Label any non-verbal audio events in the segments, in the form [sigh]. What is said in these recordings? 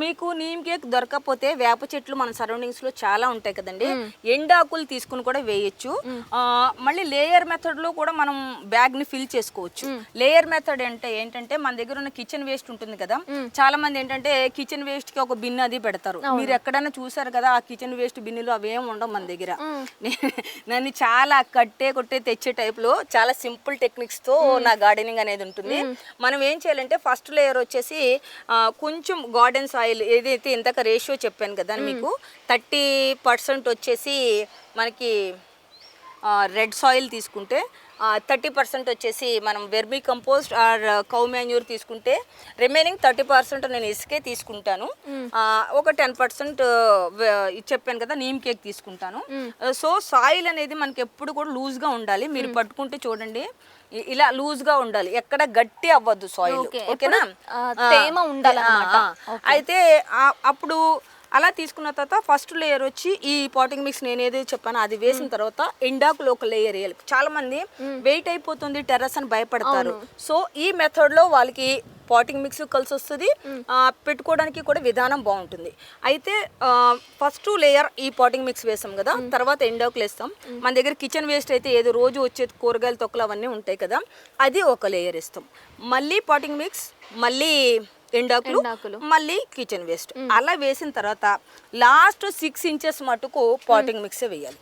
మీకు neem cake దొరకకపోతే వేప చెట్లు మన సరౌండింగ్స్లో చాలా ఉంటాయి కదండి. ఎండాకులు తీసుకుని కూడా వేయొచ్చు. ఆ, మళ్ళీ లేయర్ మెథడ్లో కూడా మనం బ్యాగ్ని ఫిల్ చేసుకోవచ్చు. లేయర్ మెథడ్ అంటే ఏంటంటే మన దగ్గర ఉన్న కిచెన్ వేస్ట్ ఉంటుంది కదా. చాలా మంది ఏంటంటే కిచెన్ వేస్ట్కి ఒక బిన్ అది పెడతారు. మీరు ఎక్కడైనా చూసారు కదా ఆ కిచెన్ వేస్ట్ బిన్నులు అవేం ఉండవు మన దగ్గర. [laughs] నన్ను చాలా కట్టే కొట్టే తెచ్చే టైప్లో చాలా సింపుల్ టెక్నిక్స్తో నా గార్డెనింగ్ అనేది ఉంటుంది. మనం ఏం చేయాలంటే ఫస్ట్ లేయర్ వచ్చేసి కొంచెం గార్డెన్ సాయిల్ ఏదైతే ఇంతక రేషియో చెప్పాను కదా మీకు థర్టీ పర్సెంట్ వచ్చేసి మనకి రెడ్ సాయిల్ తీసుకుంటే థర్టీ పర్సెంట్ వచ్చేసి మనం vermicompost or cow manure తీసుకుంటే రిమైనింగ్ థర్టీ పర్సెంట్ నేను ఇసుకే తీసుకుంటాను. ఒక టెన్ పర్సెంట్ చెప్పాను కదా నీమ్ కేక్ తీసుకుంటాను. సో సాయిల్ అనేది మనకి ఎప్పుడు కూడా లూజ్గా ఉండాలి. మీరు పట్టుకుంటే చూడండి ఇలా లూజ్గా ఉండాలి. ఎక్కడ గట్టి అవ్వద్దు సాయిల్. ఓకేనా? తేమ ఆ. అయితే అప్పుడు అలా తీసుకున్న తర్వాత ఫస్ట్ లేయర్ వచ్చి ఈ పాటింగ్ మిక్స్ నేను ఏదైతే చెప్పానో అది వేసిన తర్వాత ఎండాకులో ఒక లేయర్ వేయాలి. చాలా మంది వెయిట్ అయిపోతుంది టెర్రస్ అని భయపడతారు. సో ఈ మెథడ్లో వాళ్ళకి పాటింగ్ మిక్స్ కలిసి వస్తుంది. పెట్టుకోవడానికి కూడా విధానం బాగుంటుంది. అయితే ఫస్ట్ లేయర్ ఈ పాటింగ్ మిక్స్ వేసాం కదా తర్వాత ఎండాకులు వేస్తాం మన దగ్గర కిచెన్ వేస్ట్ అయితే ఏదో రోజు వచ్చే కూరగాయల తొక్కలు అవన్నీ ఉంటాయి కదా అది ఒక లేయర్ ఇస్తాం మళ్ళీ పాటింగ్ మిక్స్ మళ్ళీ ఎండాకులు. మళ్ళీ కిచెన్ వేస్ట్ అలా వేసిన తర్వాత లాస్ట్ సిక్స్ ఇంచెస్ మటుకు పాటింగ్ మిక్స్ వేయాలి.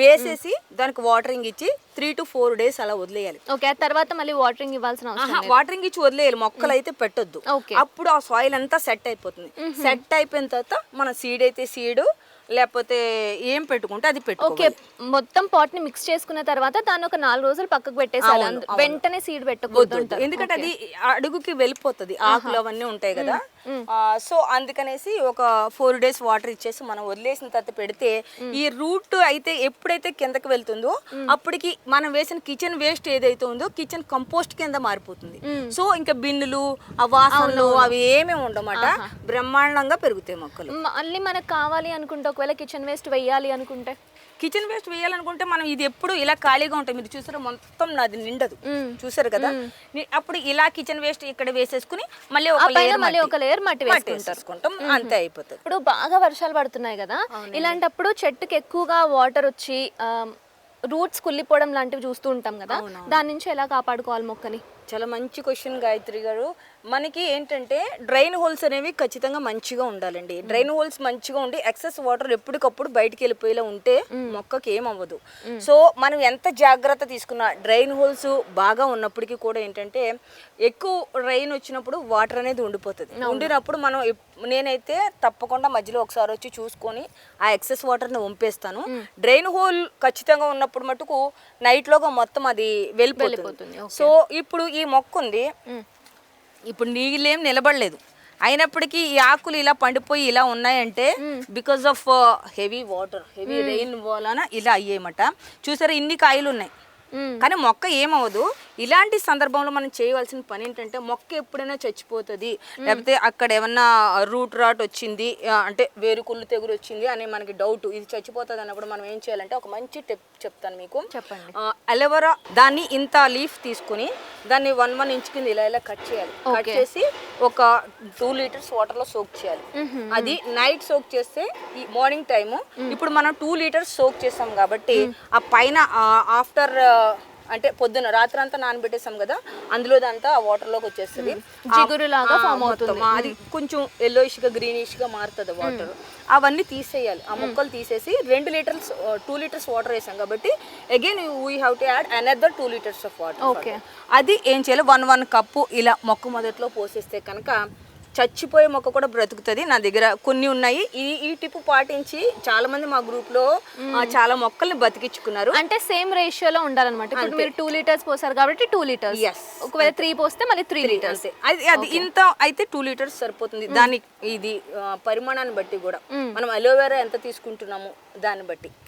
వేసేసి దానికి వాటరింగ్ ఇచ్చి త్రీ టు ఫోర్ డేస్ అలా వదిలేయాలి. ఓకే తర్వాత మళ్ళీ వాటరింగ్ ఇవ్వాల్సిన అవసరం వాటరింగ్ ఇచ్చి వదిలేయాలి మొక్కలు అయితే పెట్టొద్దు. అప్పుడు ఆ సాయిల్ అంతా సెట్ అయిపోతుంది. సెట్ అయిపోయిన తర్వాత మన సీడ్ అయితే సీడ్ లేకపోతే ఏం పెట్టుకుంటే అది ఓకే పెట్టుకోవాలి మొత్తం పాట్ని మిక్స్ చేసుకున్న తర్వాత దాన్ని ఒక నాలుగు రోజులు పక్కకు పెట్టేసాలి అవును, అందు- అవును. వెంటనే సీడ్ పెట్టకూడదు వద్దు. ఎందుకంటే అది అడుగుకి వెళ్ళిపోతుంది ఆకులు అవన్నీ ఉంటాయి కదా. సో అందుకనేసి ఒక ఫోర్ డేస్ వాటర్ ఇచ్చేసి మనం వదిలేసిన తర్వాత పెడితే ఈ రూట్ అయితే ఎప్పుడైతే కిందకి వెళ్తుందో అప్పటికి మనం వేసిన కిచెన్ వేస్ట్ ఏదైతే ఉందో కిచెన్ కంపోస్ట్ కింద మారిపోతుంది. సో ఇంకా బిన్నులు ఆ వాసనలు అవి ఏమీ ఉండమాట. బ్రహ్మాండంగా పెరుగుతాయి మొక్కలు. మళ్ళీ మనకు కావాలి అనుకుంటే ఒకవేళ కిచెన్ వేస్ట్ వెయ్యాలి అనుకుంటే? కిచెన్ వేస్ట్ వేయాలనుకుంటే మనం ఇది ఎప్పుడు ఇలా ఖాళీగా ఉంటాయి మీరు చూసారా? మొత్తం నాది నిండదు. చూసారు కదా? అప్పుడు ఇలా కిచెన్ వేస్ట్ ఇక్కడ వేసేసుకుని మళ్ళీ మళ్ళీ ఒక లేయర్ మట్టి వేసేసుకుంటాం. అంతే అయిపోతుంది. ఇప్పుడు బాగా వర్షాలు పడుతున్నాయి కదా? ఇలాంటప్పుడు చెట్టుకి ఎక్కువగా వాటర్ వచ్చి రూట్స్ కుళ్ళిపోవడం లాంటివి చూస్తూ ఉంటాం కదా? దాని నుంచి ఎలా కాపాడుకోవాలి మొక్కని? చాలా మంచి క్వశ్చన్ గాయత్రి గారు. మనకి ఏంటంటే డ్రైన్ హోల్స్ అనేవి ఖచ్చితంగా మంచిగా ఉండాలండి. డ్రైన్ హోల్స్ మంచిగా ఉండి ఎక్సెస్ వాటర్ ఎప్పటికప్పుడు బయటికి వెళ్ళిపోయేలా ఉంటే మొక్కకి ఏం అవ్వదు సో మనం ఎంత జాగ్రత్త తీసుకున్నా డ్రైన్ హోల్స్ బాగా ఉన్నప్పటికీ కూడా ఏంటంటే ఎక్కువ రైన్ వచ్చినప్పుడు వాటర్ అనేది ఉండిపోతుంది. ఉండినప్పుడు మనం నేనైతే తప్పకుండా మధ్యలో ఒకసారి వచ్చి చూసుకొని ఆ ఎక్సెస్ వాటర్ని వంపేస్తాను. డ్రైన్ హోల్ ఖచ్చితంగా ఉన్నప్పుడు మటుకు నైట్లోగా మొత్తం అది వెళ్ళిపోతుంది, సో ఇప్పుడు ఈ మొక్క ఉంది ఇప్పుడు నీళ్ళేం నిలబడలేదు. అయినప్పటికీ ఈ ఆకులు ఇలా పండిపోయి ఇలా ఉన్నాయంటే because of heavy water heavy rain వలన ఇలా అయ్యేయమట చూసారా ఇన్ని కాయలు ఉన్నాయి. కానీ మొక్క ఏమవ్వదు. ఇలాంటి సందర్భంలో మనం చేయవలసిన పని ఏంటంటే మొక్క ఎప్పుడైనా చచ్చిపోతుంది. లేకపోతే అక్కడ ఏమన్నా రూట్ రాట్ వచ్చింది అంటే వేరుకుళ్ళు తెగులు వచ్చింది అని మనకి డౌట్ ఇది చచ్చిపోతుంది అన్నప్పుడు మనం ఏం చేయాలంటే ఒక మంచి టిప్ చెప్తాను మీకు. చెప్పండి. అలెవరా దాన్ని ఇంత లీఫ్ తీసుకుని దాన్ని వన్ వన్ ఇంచ్ కింద ఇలా ఇలా కట్ చేయాలి. కట్ చేసి ఒక టూ లీటర్స్ వాటర్లో సోక్ చేయాలి. అది నైట్ సోక్ చేస్తే ఈ మార్నింగ్ టైము. ఇప్పుడు మనం టూ లీటర్స్ సోక్ చేసాం కాబట్టి ఆ పైన ఆఫ్టర్ అంటే పొద్దున రాత్రి అంతా నానబెట్టేసాం కదా అందులో అంతా ఆ వాటర్లోకి వచ్చేస్తుంది జిగురులాగా ఆ, form మొత్తం, అవుతుంది. అది కొంచెం ఎల్లోయిష్గా గ్రీనిష్గా మారుతుంది వాటర్ అవన్నీ తీసేయాలి. ఆ మొక్కలు తీసేసి రెండు లీటర్స్ టూ లీటర్స్ వాటర్ వేసాం కాబట్టి again we have to add another two litres of water Okay. అది ఏం చేయాలి? వన్ వన్ కప్పు ఇలా మొక్క మొదట్లో పోసేస్తే కనుక చచ్చిపోయే మొక్క కూడా బ్రతుకుతుంది. నా దగ్గర కొన్ని ఉన్నాయి. ఈ ఈ టిప్ పాటించి చాలా మంది మా గ్రూప్లో చాలా మొక్కల్ని బతికించుకున్నారు అంటే సేమ్ రేషియోలో ఉండాలన్నమాట. ఇప్పుడు మీరు టూ లీటర్స్ పోసారు కాబట్టి టూ లీటర్స్. Yes. ఒకవేళ త్రీ పోస్తే మళ్ళీ త్రీ లీటర్స్. అది అది ఇంత అయితే టూ లీటర్స్ సరిపోతుంది. దాని ఇది పరిమాణాన్ని బట్టి కూడా. మనం అలోవెరా ఎంత తీసుకుంటున్నాము దాన్ని బట్టి.